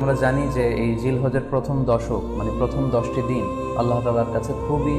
আমরা জানি যে এই জিলহজের প্রথম দশক মানে প্রথম দশটি দিন আল্লাহ তালার কাছে খুবই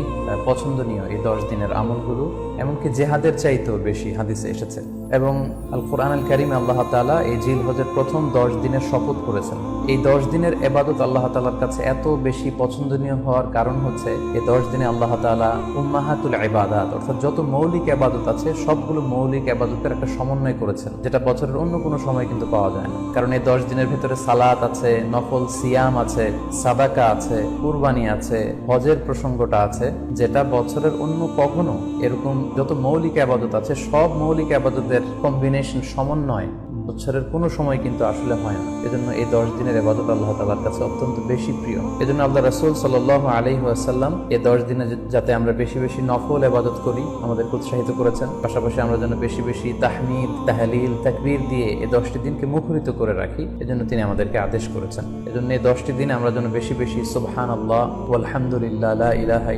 পছন্দনীয় এই দশ দিনের আমলগুলো, এমনকি জেহাদের চাইতেও বেশি হাদিসে এসেছে। এবং আল কোরআন আল কারিমে আল্লাহ তালা এই জিলহজের প্রথম দশ দিনের শপথ করেছেন। এই দশ দিনের এবাদত আল্লাহ তালার কাছে এত বেশি পছন্দনীয় হওয়ার কারণ হচ্ছে এই দশ দিনে আল্লাহ তালা উম্মাহাতুল ইবাদাত, অর্থাৎ যত মৌলিক আবাদত আছে, সবগুলো মৌলিক আবাদতের একটা সমন্বয় করেছেন, যেটা বছরের অন্য কোনো সময় কিন্তু পাওয়া যায় না। কারণ এই দশ দিনের ভেতরে সালাত আছে নফল সিয়াম আছে, সাদাকা আছে, কুরবানি আছে, হজের প্রসঙ্গটা আছে, যেটা বছরের অন্য কখনো এরকম যত মৌলিক আবাদত আছে, সব মৌলিক আবাদতের কম্বিনেশন সমন্বয়। বছরের কোনো সময় কিন্তু আসলে হয় না। এজন্য এই দশ দিনের এবাদত আল্লাহ তালার কাছে অত্যন্ত বেশি প্রিয়। এজন্য আল্লাহ রাসুল সাল আলি আসাল্লাম এই দশ দিনে যাতে আমরা বেশি বেশি নফল এবাদত করি, আমাদেরকে উৎসাহিত করেছেন। পাশাপাশি আমরা যেন বেশি বেশি তাহমিদ, তাহলিল, তাকবীর দিয়ে এই দশটি দিনকে মুখরিত করে রাখি, এজন্য তিনি আমাদেরকে আদেশ করেছেন। এজন্য এই দশটি দিনে আমরা যেন বেশি বেশি সুবহান আল্লাহ আলহামদুলিল্লাহ ইলাহা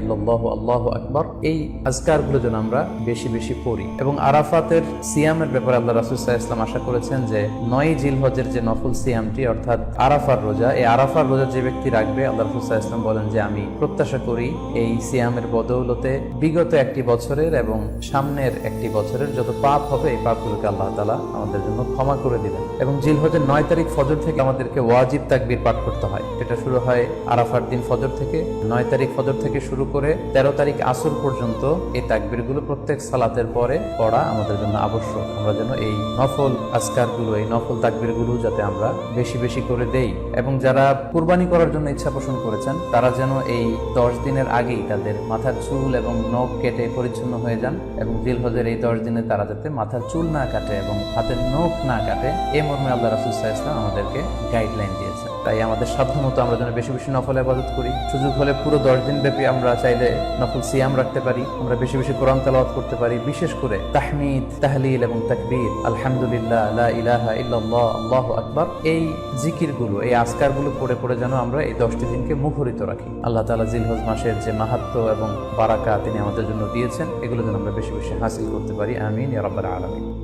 আল্লাহু আকবার, এই আজকারগুলো যেন আমরা বেশি বেশি পড়ি। এবং আরাফাতের সিয়ামের ব্যাপারে আল্লাহ রাসুল ইসলাম আশা করেছেন যে নয় জিলহজের যে নফল সিয়ামটি, অর্থাৎ আরাফার রোজা, এই আরাফার রোজা যে ব্যক্তি রাখবে আল্লাহ রাসুল ইসলাম বলেন যে, আমি প্রত্যাশা করি এই সিয়ামের বদৌলতে বিগত একটি বছরের এবং সামনের একটি বছরের যত পাপ হবে, এই পাপগুলোকে আল্লাহ তালা আমাদের জন্য ক্ষমা করে দিবেন। এবং জিলহজের নয় তারিখ ফজর থেকে আমাদেরকে ওয়াজিব তাকবির পাঠ করতে হয়। এটা শুরু হয় আরাফার দিন ফজর থেকে। নয় তারিখ ফজর থেকে শুরু করে তেরো তারিখ আসর পর্যন্ত এই তাকবিরগুলো প্রত্যেক সালাতের পরে পড়া আমাদের জন্য আবশ্যক। আমরা যেন এই নফল আজকারগুলো এই নফল তাকবিরগুলো যাতে আমরা বেশি বেশি করে দেই। এবং যারা কুরবানি করার জন্য ইচ্ছা পোষণ করেছেন, তারা যেন এই দশ দিনের আগেই তাদের মাথার চুল এবং নখ কেটে পরিচ্ছন্ন হয়ে যান এবং দিলহজের এই দশ দিনে তারা যাতে মাথার চুল না কাটে এবং হাতের নখ না কাটে, এ মর্মে আল্লাহ রাসুল ইসলাম আমাদেরকে গাইডলাইন দিয়েছেন। তাই আমাদের সাধ্য মতো আমরা যেন বেশি বেশি নফল আবাদত করি। সুযোগ হলে পুরো দশ দিন ব্যাপী আমরা চাইলে নফল সিয়াম রাখতে পারি। আমরা বেশি বেশি কোরআন তেলাওয়াত করতে পারি। বিশেষ করে তাহমিদ, তাহলিল এবং তাকবীর। আলহামদুলিল্লাহ, লা ইলাহা ইল্লাল্লাহ, আল্লাহু আকবার। এই জিকিরগুলো, এই আজকারগুলো পড়ে পড়ে যেন আমরা এই দশটি দিনকে মুখরিত রাখি। আল্লাহ তাআলা জিলহজ মাসের যে মাহাত্ম এবং বারাকা তিনি আমাদের জন্য দিয়েছেন, এগুলো যেন আমরা বেশি বেশি হাসিল করতে পারি। আমিন রাব্বাল আলামিন।